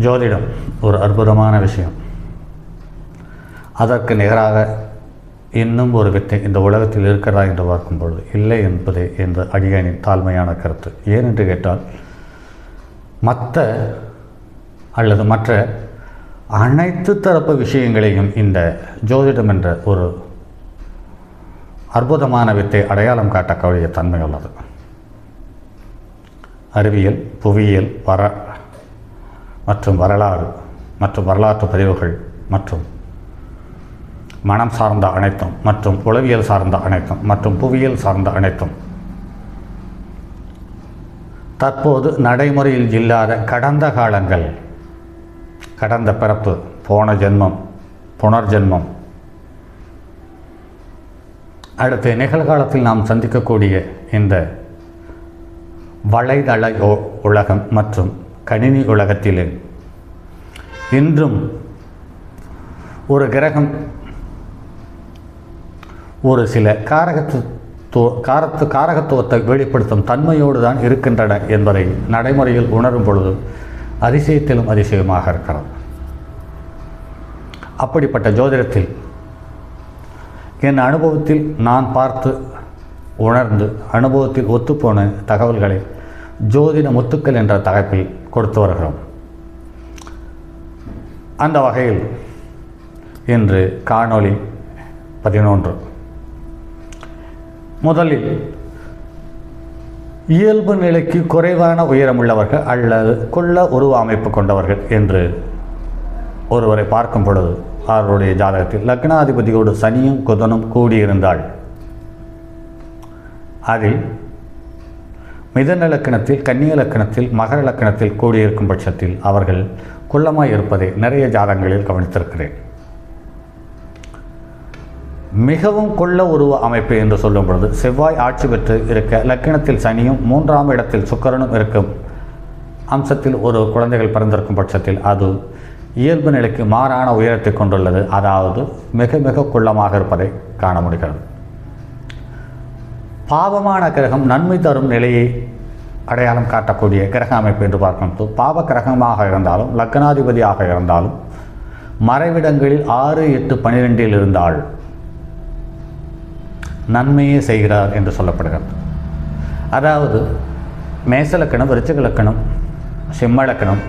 ஜோதிடம் ஒரு அற்புதமான விஷயம். அதற்கு நிகராக இன்னும் ஒரு வித்தை இந்த உலகத்தில் இருக்கிறதா என்று பார்க்கும் பொழுது இல்லை என்பதே இந்த அடியனின் தாழ்மையான கருத்து. ஏன் என்று கேட்டால் மற்ற அல்லது மற்ற அனைத்து தரப்பு விஷயங்களையும் இந்த ஜோதிடம் என்ற ஒரு அற்புதமான வித்தை அடையாளம் காட்டக்கூடிய தன்மை உள்ளது. அறிவியல் புவியியல் வர மற்றும் வரலாறு மற்றும் வரலாற்று பதிவுகள் மற்றும் மனம் சார்ந்த அனைத்தும் மற்றும் உளவியல் சார்ந்த அனைத்தும் மற்றும் புவியியல் சார்ந்த அனைத்தும். தற்போது நடைமுறையில் இல்லாத கடந்த காலங்கள் கடந்த பிறப்பு போன ஜென்மம் புனர்ஜென்மம். அடுத்து நிகழ்காலத்தில் நாம் சந்திக்கக்கூடிய இந்த வலைதள உலகம் மற்றும் கணினி உலகத்திலே இன்றும் ஒரு கிரகம் ஒரு சில காரகத்துவ காரத்து காரகத்துவத்தை வெளிப்படுத்தும் தன்மையோடு தான் இருக்கின்றன என்பதை நடைமுறையில் உணரும் பொழுது அதிசயத்திலும் அதிசயமாக இருக்கிறது. அப்படிப்பட்ட ஜோதிடத்தில் என் அனுபவத்தில் நான் பார்த்து உணர்ந்து அனுபவத்தில் ஒத்துப்போன தகவல்களை ஜோதிட முத்துக்கள் என்ற தலைப்பில் கொடுத்து வருகிறோம். அந்த வகையில் இன்று காணொளி பதினொன்று. முதலில் இயல்பு நிலைக்கு குறைவான உயரமுள்ளவர்கள் அல்லது கொள்ள உருவ அமைப்பு கொண்டவர்கள் என்று ஒருவரை பார்க்கும் பொழுது அவருடைய ஜாதகத்தில் லக்னாதிபதியோடு சனியும் குதனும் கூடியிருந்தாள் அதில் மிதன லக்கணத்தில் கன்னிய லக்கணத்தில் மகர லக்கணத்தில் கூடியிருக்கும் பட்சத்தில் அவர்கள் குள்ளமாக இருப்பதை நிறைய ஜாதகங்களில் கவனித்திருக்கிறேன். மிகவும் கொள்ள உருவ அமைப்பு என்று சொல்லும் பொழுது செவ்வாய் ஆட்சி பெற்று இருக்க லக்கணத்தில் சனியும் மூன்றாம் இடத்தில் சுக்கரனும் இருக்கும் அம்சத்தில் ஒரு குழந்தைகள் பிறந்திருக்கும் பட்சத்தில் அது இயல்பு நிலைக்கு மாறான உயரத்தை கொண்டுள்ளது. அதாவது மிக மிக குள்ளமாக இருப்பதை காண முடிகிறது. பாவமான கிரகம் நன்மை தரும் நிலையை அடையாளம் காட்டக்கூடிய கிரக அமைப்பு என்று பார்க்கணும். பாவ கிரகமாக இருந்தாலும் லக்னாதிபதியாக இருந்தாலும் மறைவிடங்களில் ஆறு எட்டு பனிரெண்டில் இருந்தால் நன்மையே செய்கிறார் என்று சொல்லப்படுகிறது. அதாவது மேச லக்கணம் விருச்சிக லக்கணம் சிம்ம லக்கணம்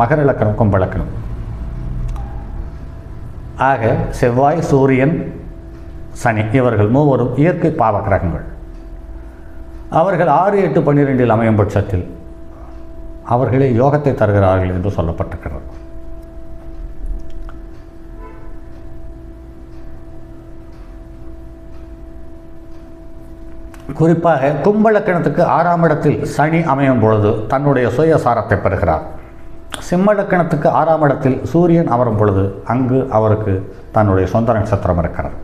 மகர லக்கணம் கும்ப லக்கணம் ஆக செவ்வாய் சூரியன் சனி இவர்கள் மூவரும் இயற்கை பாவ கிரகங்கள் அவர்கள் ஆறு எட்டு பன்னிரெண்டில் அமையும் பட்சத்தில் அவர்களே யோகத்தை தருகிறார்கள் என்று சொல்லப்பட்டிருக்கிறது. குறிப்பாக கும்பலக்கணத்துக்கு ஆறாம் இடத்தில் சனி அமையும் பொழுது தன்னுடைய சுயசாரத்தை பெறுகிறார். சிம்மலக்கணத்துக்கு ஆறாம் இடத்தில் சூரியன் அமரும் பொழுது அங்கு அவருக்கு தன்னுடைய சொந்த நட்சத்திரம் இருக்கிறது.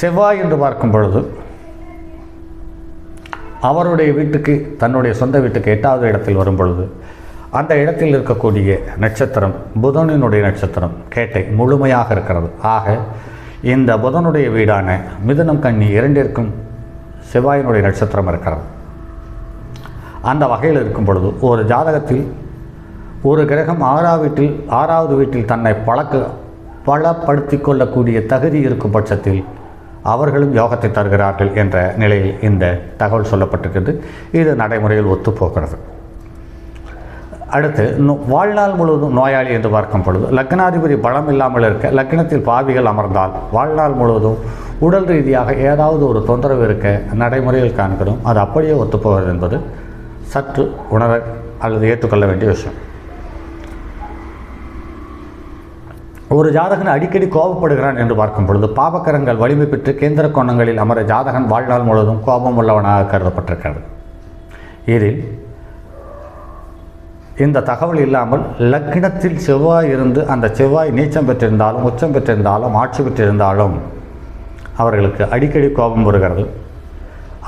செவ்வாய் என்று பார்க்கும் பொழுது அவருடைய வீட்டுக்கு தன்னுடைய சொந்த வீட்டுக்கு எட்டாவது இடத்தில் வரும் பொழுது அந்த இடத்தில் இருக்கக்கூடிய நட்சத்திரம் புதனினுடைய நட்சத்திரம் கேட்டை முழுமையாக இருக்கிறது. ஆக இந்த புதனுடைய வீடான மிதுனம் கன்னி இரண்டிற்கும் செவ்வாயினுடைய நட்சத்திரம் இருக்கிறது. அந்த வகையில் இருக்கும் பொழுது ஒரு ஜாதகத்தில் ஒரு கிரகம் ஆறாவது வீட்டில் ஆறாவது வீட்டில் தன்னை பழக்க பலப்படுத்தி கொள்ளக்கூடிய தகுதி இருக்கும் பட்சத்தில் அவர்களும் யோகத்தை தருகிறார்கள் என்ற நிலையில் இந்த தகவல் சொல்லப்பட்டிருக்கிறது. இது நடைமுறையில் ஒத்துப்போகிறது. அடுத்து நோ- வாழ்நாள் முழுவதும் நோயாளி என்று பார்க்கும் பொழுது லக்னாதிபதி பலம் இல்லாமல் இருக்க லக்னத்தில் பாவிகள் அமர்ந்தால் வாழ்நாள் முழுவதும் உடல் ரீதியாக ஏதாவது ஒரு தொந்தரவு இருக்க நடைமுறையில் காண்கிறோம். அது அப்படியே ஒத்துப்போகிறது என்பது சற்று உணர அல்லது ஏற்றுக்கொள்ள வேண்டிய விஷயம். ஒரு ஜாதகன் அடிக்கடி கோபப்படுகிறான் என்று பார்க்கும் பொழுது பாவக்கரங்கள் வலிமை பெற்று கேந்திர கோணங்களில் அமர ஜாதகன் வாழ்நாள் முழுவதும் கோபம் உள்ளவனாக கருதப்பட்டிருக்கிறது. இதில் இந்த தகவல் இல்லாமல் லக்னத்தில் செவ்வாய் இருந்து அந்த செவ்வாய் நீச்சம் பெற்றிருந்தாலும் உச்சம் பெற்றிருந்தாலும் ஆட்சி பெற்றிருந்தாலும் அவர்களுக்கு அடிக்கடி கோபம் வருகிறது.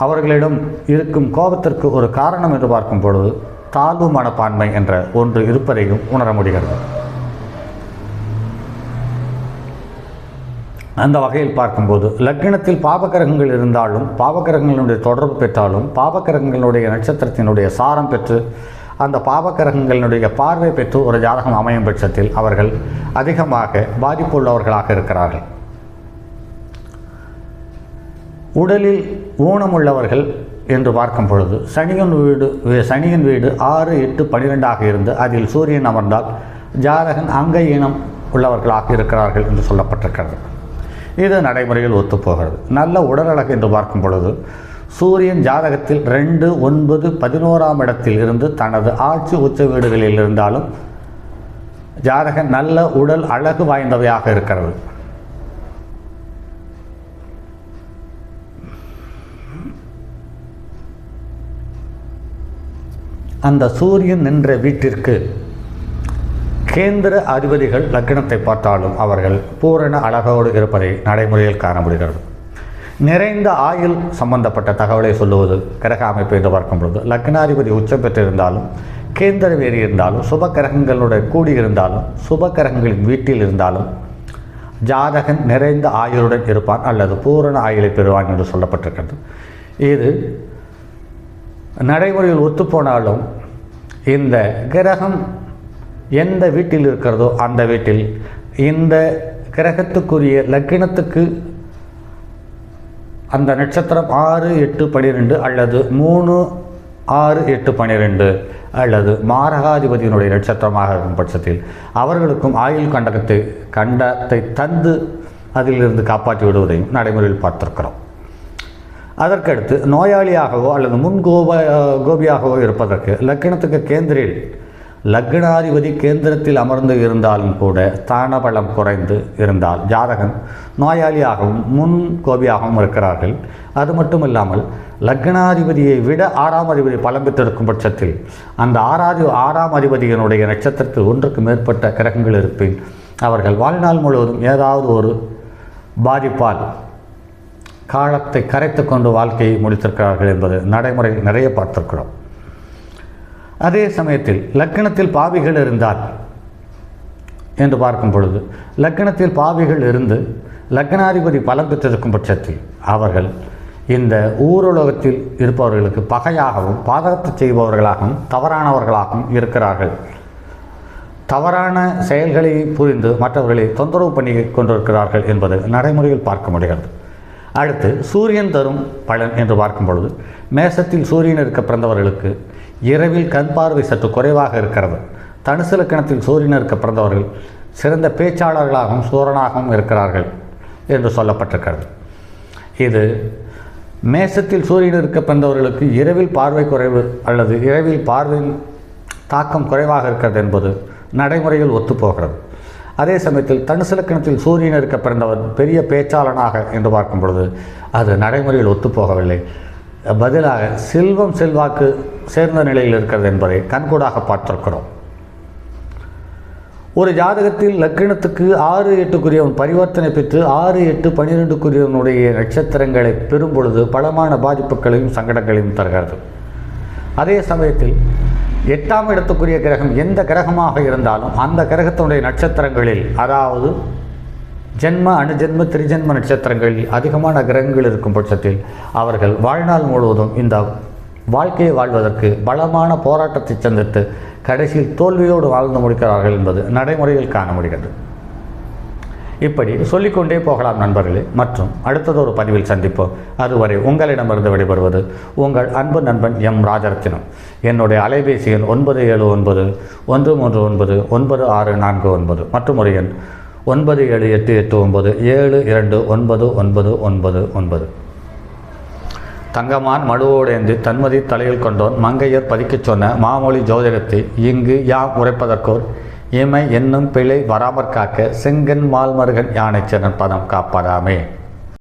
அவர்களிடம் இருக்கும் கோபத்திற்கு ஒரு காரணம் என்று பார்க்கும் பொழுது தாழ்வு மனப்பான்மை என்ற ஒன்று இருப்பதையும் உணர முடிகிறது. அந்த வகையில் பார்க்கும்போது லக்னத்தில் பாபகிரகங்கள் இருந்தாலும் பாபகிரகங்களுடைய தொடர்பு பெற்றாலும் பாபகிரகங்களுடைய நட்சத்திரத்தினுடைய சாரம் பெற்று அந்த பாபகிரகங்களுடைய பார்வை பெற்று ஒரு ஜாதகம் அமையும் பட்சத்தில் அவர்கள் அதிகமாக பாதிப்புள்ளவர்களாக இருக்கிறார்கள். உடலில் ஊனமுள்ளவர்கள் என்று பார்க்கும் பொழுது சனியின் வீடு சனியின் வீடு ஆறு எட்டு பனிரெண்டாக இருந்து அதில் சூரியன் அமர்ந்தால் ஜாதகன் அங்க இனம் உள்ளவர்களாக இருக்கிறார்கள் என்று சொல்லப்பட்டிருக்கிறது. இது நடைமுறையில் ஒத்துப்போகிறது. நல்ல உடலழகு என்று பார்க்கும் பொழுது சூரியன் ஜாதகத்தில் ரெண்டு ஒன்பது பதினோராம் இடத்தில் இருந்து தனது ஆட்சி உச்ச வீடுகளில் இருந்தாலும் ஜாதகம் நல்ல உடல் அழகு வாய்ந்தவையாக இருக்கிறது. அந்த சூரியன் நின்ற வீட்டிற்கு கேந்திர அதிபதிகள் லக்னத்தை பார்த்தாலும் அவர்கள் பூரண அழகோடு இருப்பதை நடைமுறையில் காண முடிகிறது. நிறைந்த ஆயுள் சம்பந்தப்பட்ட தகவலை சொல்லுவது கிரக அமைப்பு என்று பார்க்கும் பொழுது லக்னாதிபதி உச்சம் பெற்றிருந்தாலும் கேந்திர வேறு இருந்தாலும் சுப கிரகங்களுடன் கூடியிருந்தாலும் சுப கிரகங்களின் வீட்டில் இருந்தாலும் ஜாதகன் நிறைந்த ஆயுளுடன் இருப்பான் அல்லது பூரண ஆயுளை பெறுவான் என்று சொல்லப்பட்டிருக்கிறது. இது நடைமுறையில் ஒத்துப்போனாலும் இந்த கிரகம் எந்த வீட்டில் இருக்கிறதோ அந்த வீட்டில் இந்த கிரகத்துக்குரிய லக்கினத்துக்கு அந்த நட்சத்திரம் ஆறு எட்டு பனிரெண்டு அல்லது மூணு ஆறு எட்டு பனிரெண்டு அல்லது மாரகாதிபதியினுடைய நட்சத்திரமாக இருக்கும் பட்சத்தில் அவர்களுக்கும் ஆயுள் கண்டகத்தை கண்டத்தை தந்து அதிலிருந்து காப்பாற்றி விடுவதையும் நடைமுறையில் பார்த்திருக்கிறோம். அதற்கடுத்து நோயாளியாகவோ அல்லது முன் கோப கோபியாகவோ இருப்பதற்கு லக்கணத்துக்கு கேந்திரில் லக்னாதிபதி கேந்திரத்தில் அமர்ந்து இருந்தாலும் கூட ஸ்தானபலம் குறைந்து இருந்தால் ஜாதகன் நோயாளியாகவும் முன் கோபியாகவும் இருக்கிறார்கள். அது மட்டும் இல்லாமல் லக்னாதிபதியை விட ஆறாம் அதிபதி பலம் பெற்றிருக்கும் பட்சத்தில் அந்த ஆறாதி ஆறாம் அதிபதியினுடைய நட்சத்திரத்தில் ஒன்றுக்கு மேற்பட்ட கிரகங்கள் இருப்பின் அவர்கள் வாழ்நாள் முழுவதும் ஏதாவது ஒரு பாதிப்பால் காலத்தை கரைத்து கொண்டு வாழ்க்கையை முடித்திருக்கிறார்கள் என்பது நடைமுறையில் நிறைய பார்த்திருக்கிறோம். அதே சமயத்தில் லக்கணத்தில் பாவிகள் இருந்தால் என்று பார்க்கும் பொழுது லக்கணத்தில் பாவிகள் இருந்து லக்னாதிபதி பலம் பெற்றிருக்கும் பட்சத்தில் அவர்கள் இந்த ஊருலகத்தில் இருப்பவர்களுக்கு பகையாகவும் பாதகத்தை செய்பவர்களாகவும் தவறானவர்களாகவும் இருக்கிறார்கள். தவறான செயல்களை புரிந்து மற்றவர்களை தொந்தரவு பண்ணி கொண்டிருக்கிறார்கள் என்பது நடைமுறையில் பார்க்க முடிகிறது. அடுத்து சூரியன் தரும் பலன் என்று பார்க்கும் பொழுது மேசத்தில் சூரியன் இருக்க பிறந்தவர்களுக்கு இரவில் கண் பார்வை சற்று குறைவாக இருக்கிறது. தனுசு லக்கணத்தில் சூரியன் இருக்க பிறந்தவர்கள் சிறந்த பேச்சாளர்களாகவும் சூரனாகவும் இருக்கிறார்கள் என்று சொல்லப்பட்டிருக்கிறது. இது மேசத்தில் சூரியன் இருக்க பிறந்தவர்களுக்கு இரவில் பார்வை குறைவு அல்லது இரவில் பார்வையின் தாக்கம் குறைவாக இருக்கிறது என்பது நடைமுறையில் ஒத்துப்போகிறது. அதே சமயத்தில் தனுசு லக்கணத்தில் சூரியன் இருக்க பிறந்தவர் பெரிய பேச்சாளனாக என்று பார்க்கும் பொழுது அது நடைமுறையில் ஒத்துப்போகவில்லை. பதிலாக செல்வம் செல்வாக்கு சேர்ந்த நிலையில் இருக்கிறது என்பதை கண்கூடாக பார்த்திருக்கிறோம். ஒரு ஜாதகத்தில் லக்கினத்துக்கு ஆறு எட்டுக்குரியவன் பரிவர்த்தனை பெற்று ஆறு எட்டு பனிரெண்டுக்குரியவனுடைய நட்சத்திரங்களை பெறும் பொழுது பலமான பாதிப்புகளையும் சங்கடங்களையும் தருகிறது. அதே சமயத்தில் எட்டாம் இடத்துக்குரிய கிரகம் எந்த கிரகமாக இருந்தாலும் அந்த கிரகத்தினுடைய நட்சத்திரங்களில் அதாவது ஜென்ம அணுஜென்ம திரிஜென்ம நட்சத்திரங்களில் அதிகமான கிரகங்கள் இருக்கும் பட்சத்தில் அவர்கள் வாழ்நாள் முழுவதும் இந்த வாழ்க்கையை வாழ்வதற்கு பலமான போராட்டத்தை சந்தித்து கடைசியில் தோல்வியோடு வாழ்ந்து முடிக்கிறார்கள் என்பது நடைமுறையில் காண முடிகிறது இப்படி சொல்லிக்கொண்டே போகலாம் நண்பர்களே. மற்றும் அடுத்ததொரு பதிவில் சந்திப்போம். அதுவரை உங்களிடமிருந்து விடைபெறுவது உங்கள் அன்பு நண்பன் எம். ராஜரத்தினம். என்னுடைய அலைபேசி எண் ஒன்பது ஏழு ஒன்பது ஒன்று மூன்று ஒன்பது ஒன்பது ஆறு நான்கு ஒன்பது. மற்றும் ஒரு எண் ஒன்பது ஏழு எட்டு எட்டு ஒன்பது ஏழு இரண்டு ஒன்பது ஒன்பது ஒன்பது ஒன்பது. தங்கமான் மழுவோடேந்தி தன்மதி தலையில் கொண்டோன் மங்கையர் பதிக்கச் சொன்ன மாமொழி ஜோதிடத்தை இங்கு யாம் உரைப்பதற்கோர் இமை என்னும் பிழை வராமற் காக்க செங்கன் மால்மருகன் யானைச்சனன் பதம் காப்பதாமே.